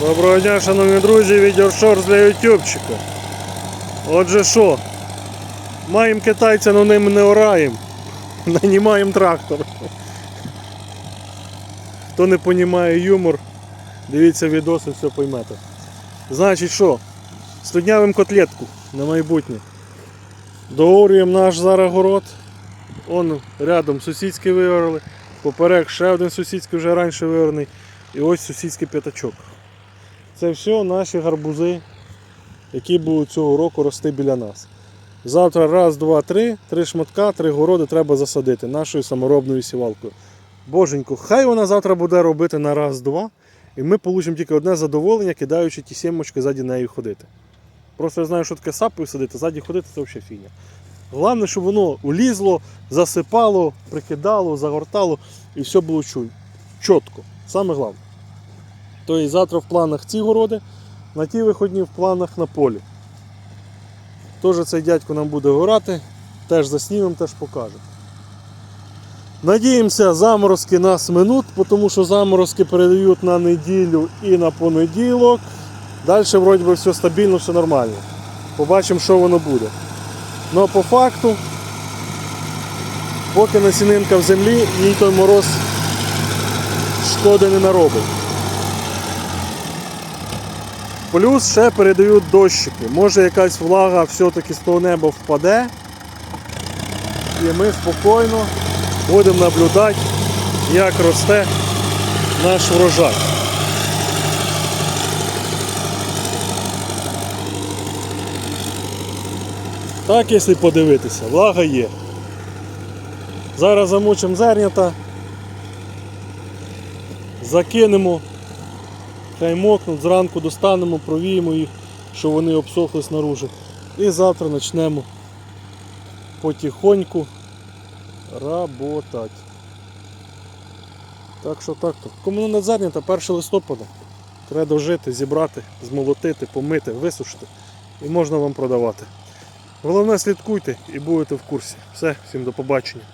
Доброго дня, шановні друзі, відеошорс для ютубчика. Отже що, маємо китайця, але ним не ораємо. Нанімаємо трактор. Хто не розуміє юмор, дивіться відоси, все поймете. Значить що, студнявим котлетку на майбутнє. Доорюємо наш зараз город. Он рядом сусідський виорали, поперек ще один сусідський вже раніше виорений. І ось сусідський п'ятачок. Це все наші гарбузи, які будуть цього року рости біля нас. Завтра раз, два, три, три шматка, три городи треба засадити нашою саморобною сівалкою. Боженько, хай вона завтра буде робити на раз-два, і ми получимо тільки одне задоволення, кидаючи ті сімочки ззаді неї ходити. Просто я знаю, що таке сапою сидити, ззаді ходити це взагалі фігня. Головне, щоб воно улізло, засипало, прикидало, загортало і все було чу- чітко. Саме головне. Тобто завтра в планах ці городи, на ті виходні в планах на полі. Теж цей дядько нам буде горати, теж заснімемо, теж покаже. Надіємося, заморозки нас минуть, тому що заморозки передають на неділю і на понеділок. Далі вроді би все стабільно, все нормально. Побачимо, що воно буде. Ну а по факту, поки насінинка в землі, їй той мороз шкоди не наробить. Плюс ще передають дощики. Може якась влага все-таки з того неба впаде. І ми спокійно будемо наблюдати, як росте наш врожай. Так, якщо подивитися, влага є. Зараз замочимо зернята, закинемо, хай мокнуть, зранку достанемо, провіємо їх, щоб вони обсохли снаружи. І завтра почнемо потихоньку работать. Так що так то. Кому не зернята, 1 листопада. Треба дожити, зібрати, змолотити, помити, висушити і можна вам продавати. Головне слідкуйте і будете в курсі. Все, всім до побачення.